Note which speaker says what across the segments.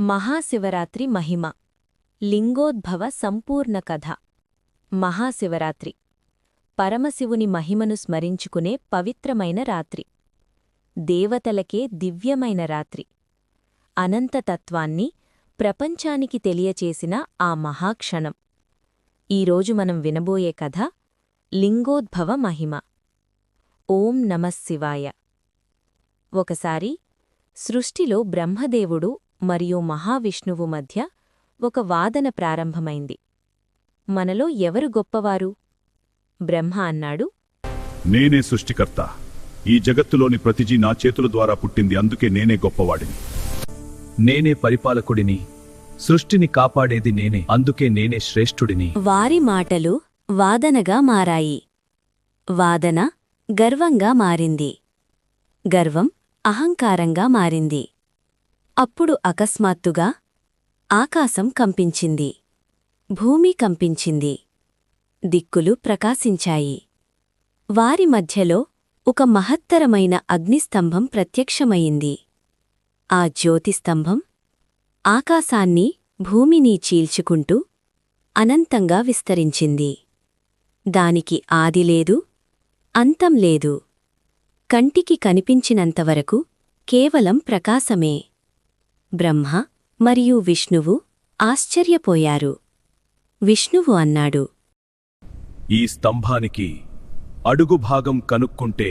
Speaker 1: మహాశివరాత్రి మహిమ. లింగోద్భవ సంపూర్ణ కథ. మహాశివరాత్రి. పరమశివుని మహిమను స్మరించుకునే పవిత్రమైన రాత్రి. దేవతలకే దివ్యమైన రాత్రి. అనంతతత్వాన్ని ప్రపంచానికి తెలియచేసిన ఆ మహాక్షణం. ఈరోజు మనం వినబోయే కథ లింగోద్భవ మహిమ. ఓం నమశివాయ ఒకసారి సృష్టిలో బ్రహ్మదేవుడు మరియు మహావిష్ణువు మధ్య ఒక వాదన ప్రారంభమైంది. మనలో ఎవరు గొప్పవారు? బ్రహ్మ అన్నాడు.
Speaker 2: నేనే సృష్టికర్త. ఈ జగత్తులోని ప్రతిజీ నా చేతుల ద్వారా పుట్టింది అందుకే నేనే గొప్పవాడిని.
Speaker 3: నేనే పరిపాలకుడిని. సృష్టిని కాపాడేది నేనే అందుకే నేనే శ్రేష్ఠుడిని.
Speaker 1: వారి మాటలు వాదనగా మారాయి. వాదన గర్వంగా మారింది. గర్వం అహంకారంగా మారింది. అప్పుడు అకస్మాత్తుగా ఆకాశం కంపించింది. భూమి కంపించింది. దిక్కులు ప్రకాశించాయి. వారి మధ్యలో ఒక మహత్తరమైన అగ్నిస్తంభం ప్రత్యక్షమయింది ఆ జ్యోతిస్తంభం ఆకాశాన్ని భూమిని చీల్చుకుంటూ అనంతంగా విస్తరించింది. దానికి ఆదిలేదు అంతం లేదు. కంటికి కనిపించినంతవరకు కేవలం ప్రకాశమే. బ్రహ్మ మరియు విష్ణువు ఆశ్చర్యపోయారు. విష్ణువు అన్నాడు
Speaker 2: ఈ స్తంభానికి అడుగు భాగం కనుక్కుంటే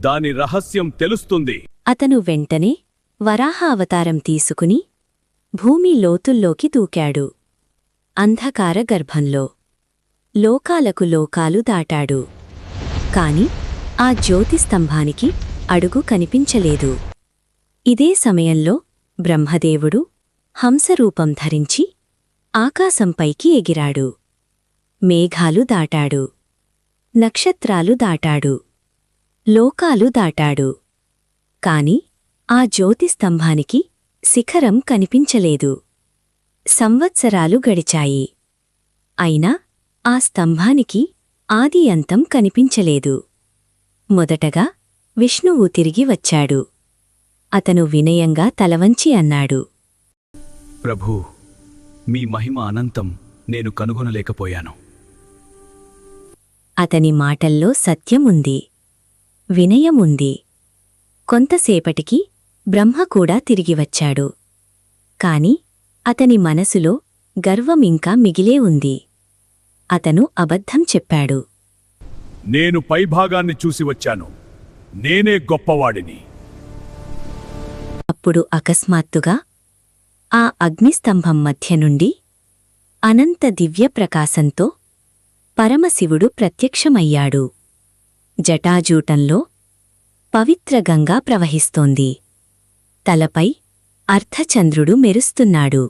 Speaker 2: దాని రహస్యం తెలుస్తుంది.
Speaker 1: అతను వెంటనే వరాహ అవతారం తీసుకుని భూమి లోతుల్లోకి దూకాడు. అంధకార గర్భంలో లోకాలకు లోకాలు దాటాడు. కాని ఆ జ్యోతిస్తంభానికి అడుగు కనిపించలేదు. ఇదే సమయంలో బ్రహ్మదేవుడు హంసరూపం ధరించి ఆకాశంపైకి ఎగిరాడు. మేఘాలు దాటాడు. నక్షత్రాలు దాటాడు. లోకాలు దాటాడు. కాని ఆ జ్యోతిస్తంభానికి శిఖరం కనిపించలేదు. సంవత్సరాలు గడిచాయి. అయినా ఆ స్తంభానికి ఆది అంతం కనిపించలేదు. మొదటగా విష్ణువు తిరిగి వచ్చాడు. అతను వినయంగా తలవంచి అన్నాడు.
Speaker 3: ప్రభూ మీ మహిమ అనంతం నేను కనుగొనలేకపోయాను.
Speaker 1: అతని మాటల్లో సత్యముంది వినయముంది. కొంతసేపటికి బ్రహ్మ కూడా తిరిగి వచ్చాడు. కాని అతని మనసులో గర్వమింకా మిగిలే ఉంది. అతను అబద్ధం చెప్పాడు.
Speaker 2: నేను పైభాగాన్ని చూసి వచ్చాను. నేనే గొప్పవాడిని.
Speaker 1: అప్పుడు అకస్మాత్తుగా ఆ అగ్నిస్తంభం మధ్య నుండి అనంత దివ్యప్రకాశంతో పరమశివుడు ప్రత్యక్షమయ్యాడు. జటాజూటంలో పవిత్ర గంగా ప్రవహిస్తోంది. తలపై అర్ధచంద్రుడు మెరుస్తున్నాడు.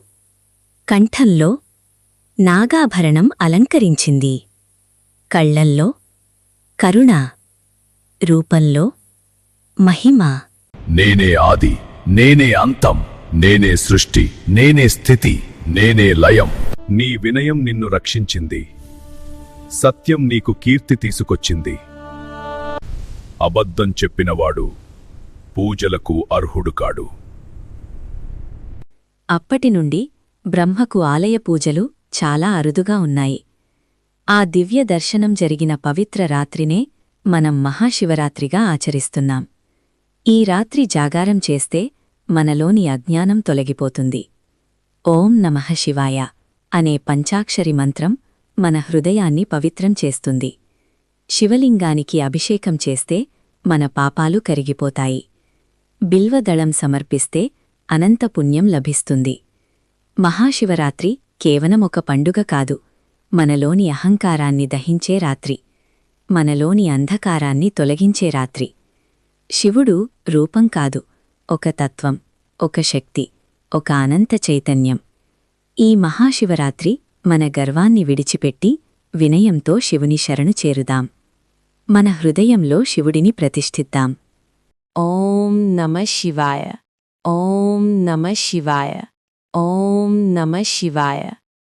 Speaker 1: కంఠంలో నాగాభరణం అలంకరించింది. కళ్ళల్లో కరుణ రూపంలో మహిమ.
Speaker 2: నేనే ఆది. నేనే అంతం నేనే సృష్టి నేనే స్థితి నేనే లయం. నీ వినయం నిన్ను రక్షించింది. సత్యం నీకు కీర్తి తీసుకొచ్చింది. అబద్ధం చెప్పినవాడు పూజలకు అర్హుడు కాడు.
Speaker 1: అప్పటినుండి బ్రహ్మకు ఆలయ పూజలు చాలా అరుదుగా ఉన్నాయి. ఆ దివ్య దర్శనం జరిగిన పవిత్ర రాత్రినే మనం మహాశివరాత్రిగా ఆచరిస్తున్నాం. ఈ రాత్రి జాగారం చేస్తే మనలోని అజ్ఞానం తొలగిపోతుంది. ఓం నమః శివాయ అనే పంచాక్షరి మంత్రం మన హృదయాన్ని పవిత్రం చేస్తుంది. శివలింగానికి అభిషేకం చేస్తే మన పాపాలు కరిగిపోతాయి. బిల్వదళం సమర్పిస్తే అనంత పుణ్యం లభిస్తుంది. మహాశివరాత్రి కేవలం ఒక పండుగ కాదు మనలోని అహంకారాన్ని దహించే రాత్రి మనలోని అంధకారాన్ని తొలగించే రాత్రి. శివుడు రూపం కాదు ఒక తత్వం ఒక శక్తి ఒక అనంత చైతన్యం. ఈ మహాశివరాత్రి మన గర్వాన్ని విడిచిపెట్టి వినయంతో శివుని శరణు చేరుదాం. మన హృదయంలో శివుడిని ప్రతిష్ఠిద్దాం. ఓం నమ శివాయ. ఓం నమ శివాయ. ఓం నమ శివాయ.